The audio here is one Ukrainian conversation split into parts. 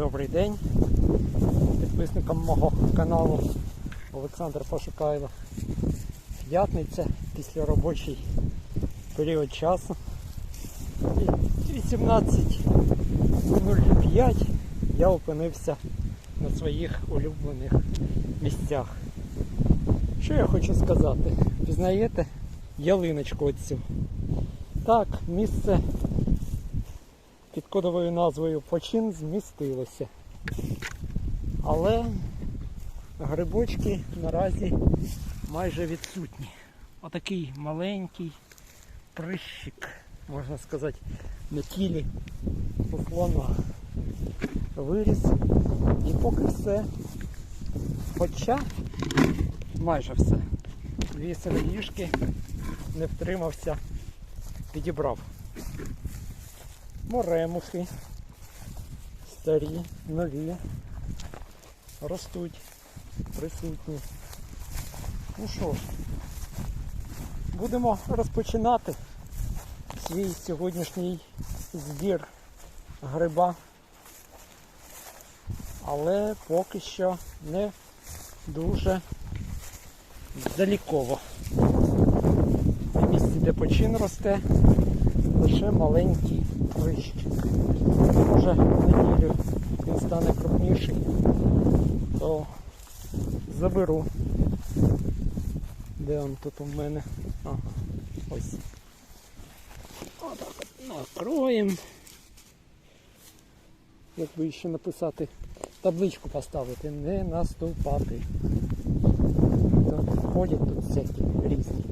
Добрий день підписникам мого каналу Олександр Пошукайло. П'ятниця після робочий період часу. І 18.05 я опинився на своїх улюблених місцях. Що я хочу сказати? Пізнаєте ялиночку оцю? Так, місце під кодовою назвою Почин змістилося. Але грибочки наразі майже відсутні. Отакий маленький прищик, можна сказати, на тілі слона виріс. І поки все. Хоча майже все. Дві сироїжки не втримався, підібрав. Моремухи. Старі, нові. Ростуть, присутні. Ну що ж, будемо розпочинати свій сьогоднішній збір гриба. Але поки що не дуже далеково. На місці, де почин росте, лише маленький прищ. Може неділю він стане крупніший, то заберу. Де він тут у мене? Ага, ось. Отак от накроємо. Як би ще написати, табличку поставити, не наступати. Ходять тут всякі різні.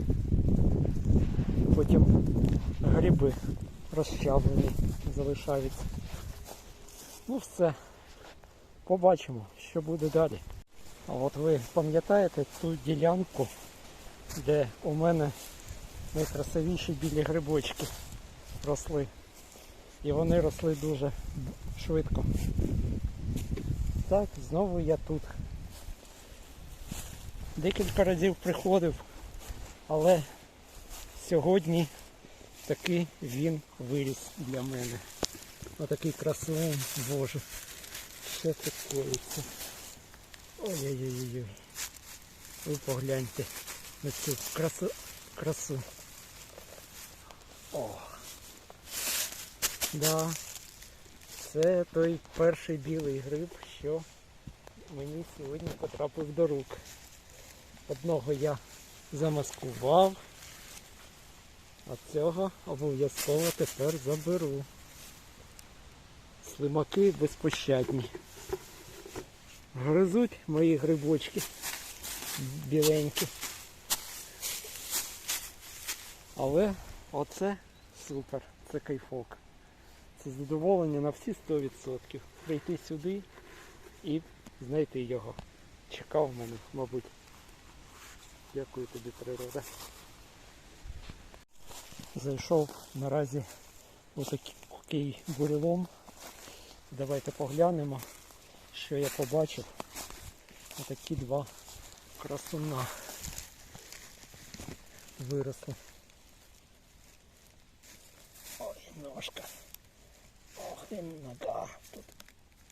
Потім гриби розчавлені залишаються. Ну все. Побачимо, що буде далі. А от ви пам'ятаєте ту ділянку, де у мене найкрасивіші білі грибочки росли. І вони росли дуже швидко. Так, знову я тут. Декілька разів приходив, але сьогодні таки він виріс для мене. Отакий красивий, боже. Що це коїться? Ой-ой-ой-ой. Ви погляньте на цю красу. красу. О! Да. Це той перший білий гриб, що мені сьогодні потрапив до рук. Одного я замаскував, а цього обов'язково тепер заберу. Слимаки безпощадні. Гризуть мої грибочки біленькі. Але оце супер, це кайфок. Це задоволення на всі 100%. Прийти сюди і знайти його. Чекав мене, мабуть. Дякую тобі, природа. Зайшов наразі отакий бурелом. Давайте поглянемо, що я побачив. Отакі два красуна виросли. Ой, ножка. Ох, і нога. Тут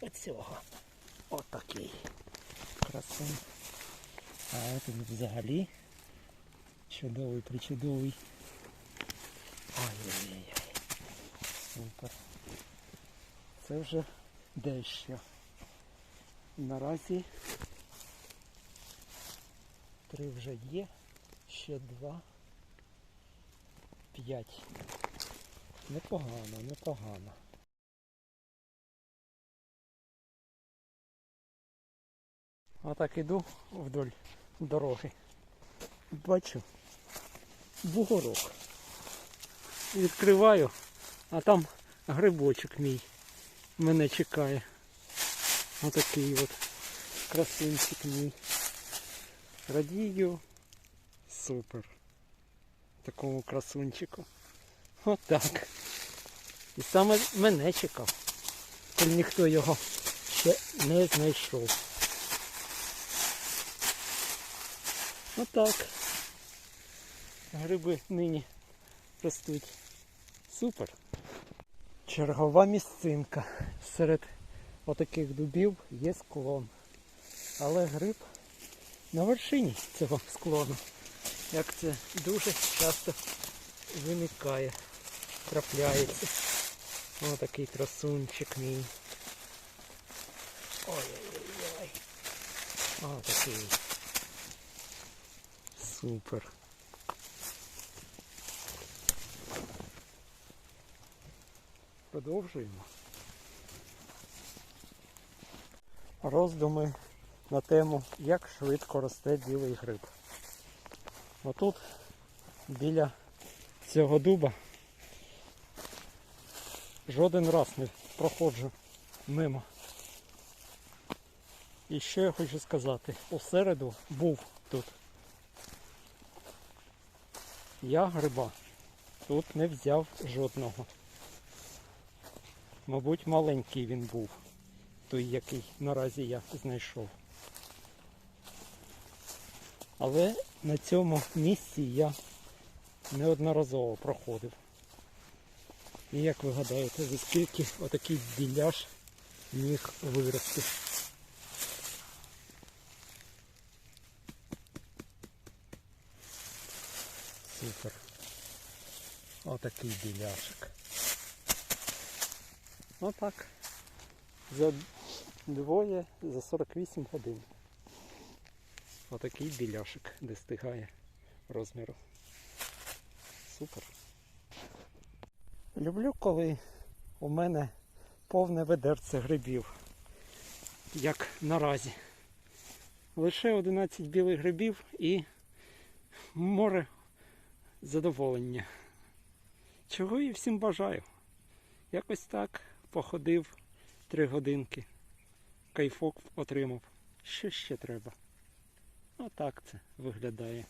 оцього. Отакий красун. А тут взагалі чудовий, причудовий. Ой-ой-ой. Супер. Це вже дещо. Наразі три вже є, ще два. П'ять. Непогано, непогано. А так іду вдоль дороги. Бачу бугорок. Відкриваю, а там грибочок мій мене чекає. Отакий от красунчик мій. Радію. Супер. Такому красунчику. Отак. І саме мене чекав, коли ніхто його ще не знайшов. Отак. Гриби нині ростуть. Супер. Чергова місцинка серед отаких дубів є склон. Але гриб на вершині цього склону. Як це дуже часто виникає, трапляється. Ось такий красунчик мій. Ой-ой-ой. О, такий. Супер. Продовжуємо. Роздуми на тему, як швидко росте білий гриб. Отут біля цього дуба жоден раз не проходжу мимо. І що я хочу сказати, у середу був тут. Я гриба тут не взяв жодного. Мабуть, маленький він був, той, який наразі я знайшов. Але на цьому місці я неодноразово проходив. І як ви гадаєте, за скільки отакий біляш міг вирости? Супер. Отакий біляшик. Отак. За двоє за 48 годин. Отакий біляшик достигає розміру. Супер. Люблю, коли у мене повне ведерце грибів. Як наразі. Лише 11 білих грибів і море задоволення. Чого і всім бажаю. Якось так походив три годинки. Кайфок отримав. Що ще треба? Отак це виглядає.